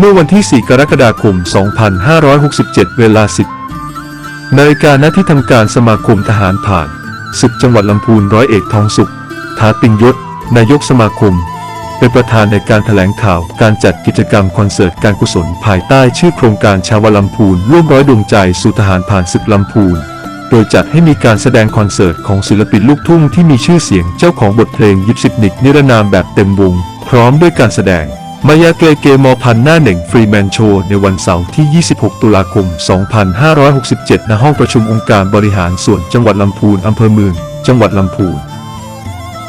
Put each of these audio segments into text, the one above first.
เมื่อวันที่ 4 กรกฎาคม 2567 เวลา 10 นาฬิกาณที่ทำการสมาคมทหารผ่านศึกจังหวัดลำพูนร้อยเอกทองสุขถาปิงยศ นายกสมาคม เป็นประธานในการแถลงข่าวการจัดกิจกรรมคอนเสิร์ตการกุศลภายใต้ชื่อโครงการชาวลำพูนร่วมร้อยดวงใจสู่ทหารผ่านศึกลำพูน โดยจัดให้มีการแสดงคอนเสิร์ตของศิลปินลูกทุ่งที่มีชื่อเสียงเจ้าของบทเพลงยิบสิบนิกนิรนามแบบเต็มวง พร้อมด้วยการแสดง มายาเกรเกมอพันหน้าหนึ่งฟรีแมนโชว์ในวันเสาร์ที่ 26 ตุลาคม 2567 ณ ห้องประชุมองค์การบริหารส่วนจังหวัดลำพูนอำเภอเมือง จังหวัดลำพูน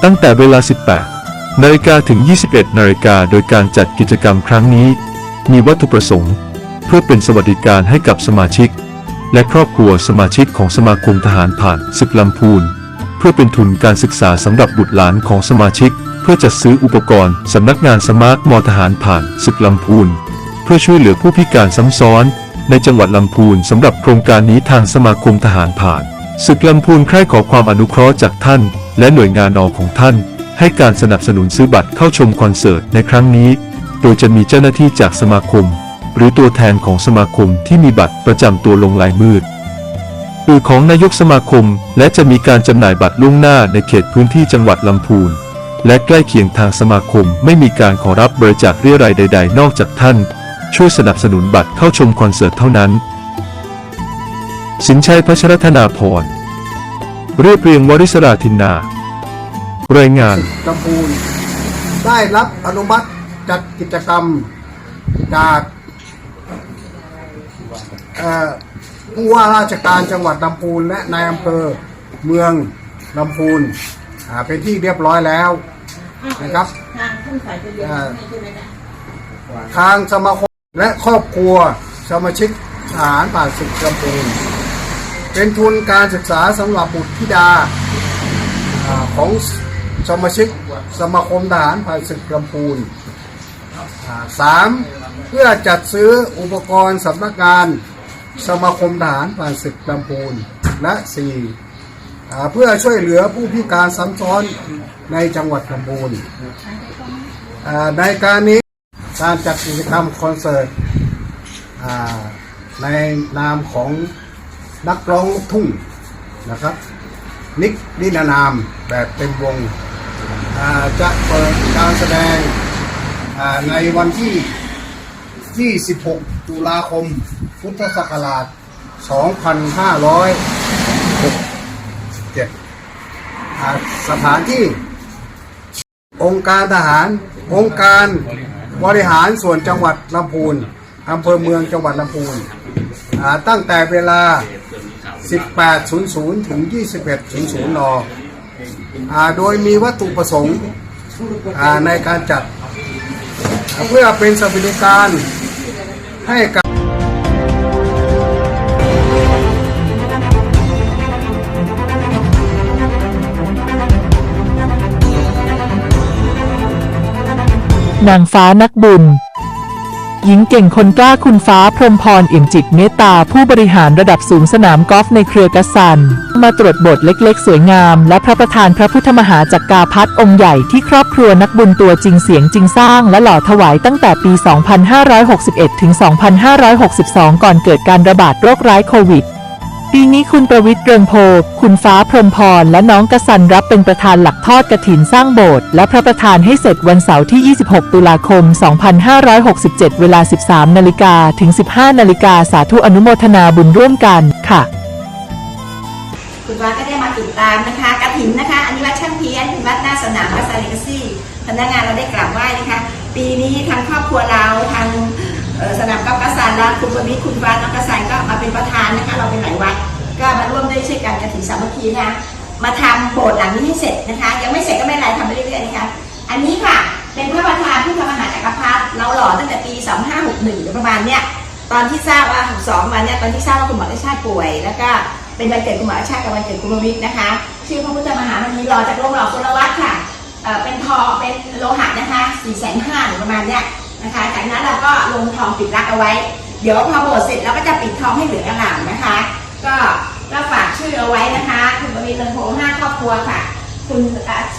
ตั้งแต่เวลา 18 นาฬิกาถึง 21 นาฬิกาโดยการจัดกิจกรรมครั้งนี้ มีวัตถุประสงค์ เพื่อเป็นสวัสดิการให้กับสมาชิก และครอบครัวสมาชิกของสมาคมทหารผ่านศึกลำพูน เพื่อเป็นทุนการศึกษาสำหรับบุตรหลานของสมาชิก พื่อจัดซื้ออุปกรณ์สำนักงานสมาร์ทมอทหารผ่านศึกลำพูน เพื่อช่วยเหลือผู้พิการซ้ำซ้อน ในจังหวัดลำพูนสำหรับโครงการนี้ทางสมาคมทหารผ่านศึกลำพูนใคร่ขอความอนุเคราะห์จากท่าน และหน่วยงานอของท่าน ให้การสนับสนุนซื้อบัตรเข้าชมคอนเสิร์ตในครั้งนี้ โดยจะมีเจ้าหน้าที่จากสมาคม หรือตัวแทนของสมาคมที่มีบัตรประจำตัวลงลายมืดปือของนายกสมาคม และจะมีการจำหน่ายบัตรล่วงหน้าในเขตพื้นที่จังหวัดลำพูน และใกล้เคียงทางสมาคมไม่มีการขอรับบริจาคเรียรายใด ๆ นอกจากท่าน ช่วยสนับสนุนบัตรเข้าชมคอนเสิร์ตเท่านั้น สินชัยพัชรธนาพรเรียบเรียงวริศราธินนา รายงานลำพูนได้รับอนุมัติจัดกิจกรรมจากเอ่อผู้ว่าราชการจังหวัดลำพูนและนายอำเภอเมืองลำพูน อ่าเป็นที่เรียบร้อยแล้วนะครับ ทางขึ้นสายทะเบียนอ่าให้ใช่ไหมคะทางสมาคมและครอบครัวสมาชิกทหารผ่านศึกลำพูนเป็นทุนการศึกษาสำหรับบุตรธิดาอ่าของสมาชิกสมาคมทหารผ่านศึกลำพูนอ่าสามเพื่อจัดซื้ออุปกรณ์สำนักงานสมาคมทหารผ่านศึกลำพูนและสี่อ่า เพื่อช่วยเหลือผู้พิการซ้ำซ้อนในจังหวัดลำพูนในการนี้การจัดกิจกรรมคอนเสิร์ตในนามของนักร้องลูกทุ่งนะครับ นิกนินานามแบบเต็มวงจะเปิดการแสดงในวันที่26ตุลาคม พุทธศักราช 7สถานที่ องค์การทหาร องค์การบริหารส่วนจังหวัดลำพูนอำเภอเมืองจังหวัดลำพูนตั้งแต่เวลา 18.00 ถึง 21.00 น โดยมีวัตถุประสงค์ในการจัด เพื่อเป็นสวัสดิการให้กับ นางฟ้านักบุญ หญิงเก่งคนกล้าคุณฟ้าพรมพรอี่มจิตเมตตาผู้บริหารระดับสูงสนามกอล์ฟในเครือกัสซัน มาตรวจบทเล็กๆ สวยงาม และพระประธานพระพุทธมหาจักราพัฒองค์ใหญ่ที่ครอบครัวนักบุญตัวจริงเสียงจริงสร้าง และหล่อถวายตั้งแต่ปี 2561 ถึง 2562 ก่อนเกิดการระบาดโรคร้ายโควิด ปีนี้คุณประวิตรเรืองโพ คุณฟ้าพรมพร และน้องกสันรับเป็นประธานหลักทอดกระถินสร้างโบสถ์และพระประธานให้เสร็จวันเสาร์ที่ 26 ตุลาคม 2567 เวลา 13 นาฬิกาถึง 15 นาฬิกาสาธุอนุโมทนาบุญร่วมกันค่ะ คุณฟ้าก็ได้มาติดตามนะคะกระถินนะคะ อันนี้วัดช่างเพี้ยนวัดหน้าสนามวัดซาเลกซี่พนักงานเราได้กราบไหว้นะคะ ปีนี้ทางครอบครัวเราทาง สนามกอล์ฟกระสานและคุณประวิตรคุณฟ้าน้องกระสานก็มาเป็นประธานนะคะ เราเป็นหลายวัดก็มาร่วมด้วยช่วยกันกระถิ่นสามัคคีนะคะมาทำโบสถ์หลังนี้ให้เสร็จนะคะ ยังไม่เสร็จก็ไม่เป็นไรทำไปเรื่อยๆนะคะอันนี้ค่ะเป็นพระประธานผู้ทำอาหารจักรพรรดิเราหล่อตั้งแต่ปี 2561หรือประมาณเนี้ยตอนที่ทราบว่า62มาเนี่ยตอนที่ทราบว่าคุณหมอได้ชาติป่วย แล้วก็เป็นวันเกิดคุณหมอชาติกับวันเกิดคุณประวิทย์นะคะ ชื่อพระพุทธมหามณีหล่อจากโรงหล่อคนละวัดค่ะเป็นทองเป็นโลหะนะคะ4ี่แสนห้าหรือประมาณเนี้ย จากนั้นเราก็ลงทองปิดรักเอาไว้ เดี๋ยวพอโบสถ์เสร็จเราก็จะปิดทองให้เหลืองอลามนะคะ ก็ก็ฝากชื่อเอาไว้นะคะ คุณประวิทย์เลินโพห้าครอบครัวค่ะ คุณ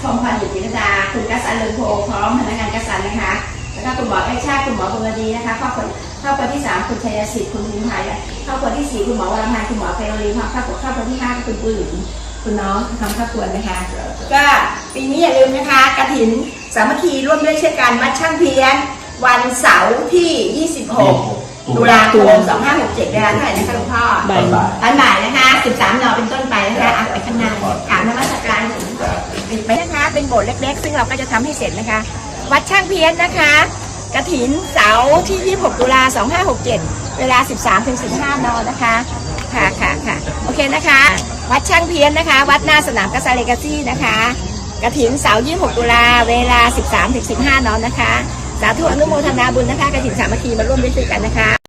ชมพันธ์บุตรจิตดา คุณกัสสันเลินโพพร้อมพนักงานกัสสันนะคะแล้วก็คุณหมอไอชาติคุณหมอบุญดีนะคะครอบครัวครอบครัวที่สามคุณชัยสิทธิ์คุณพิมพายครอบครัวที่สี่คุณหมอวรพันธ์คุณหมอเปรลีครอบครัวครอบครัวที่ห้าคุณปุ้ยคุณน้องทำครอบครัวนะคะ ก็ปีนี้อย่าลืมนะคะกระถินสามัคคีร่วมด้วยเช่วยกันมัดช่างเพียน วันเสาร์ที่ 26 ตุลาคม 2567เวลาเท่าไหร่นะคะหลวงพ่อบ่ายตอนบ่ายนะคะ 13นเป็นต้นไปนะคะอะไปข้างหน้ากราบนมัสการปิดไปนะคะ เป็นโบสถ์เล็กๆ ซึ่งเราก็จะทำให้เสร็จนะคะ วัดช่างเพี้ยนนะคะ กระถินเสาร์ที่ 26 ตุลา 2567 เวลา 13ถึง15นนะคะค่ะค่ะค่ะโอเคนะคะ วัดช่างเพี้ยนนะคะ วัดหน้าสนามกัสซาเลกาซี่นะคะ กระถินเสาร์26 ตุลา เวลา 13ถึง15นนะคะ สาธุอนุโมทนาบุญนะคะกระถินสามัคคีมาร่วมด้วยช่วยกันนะคะ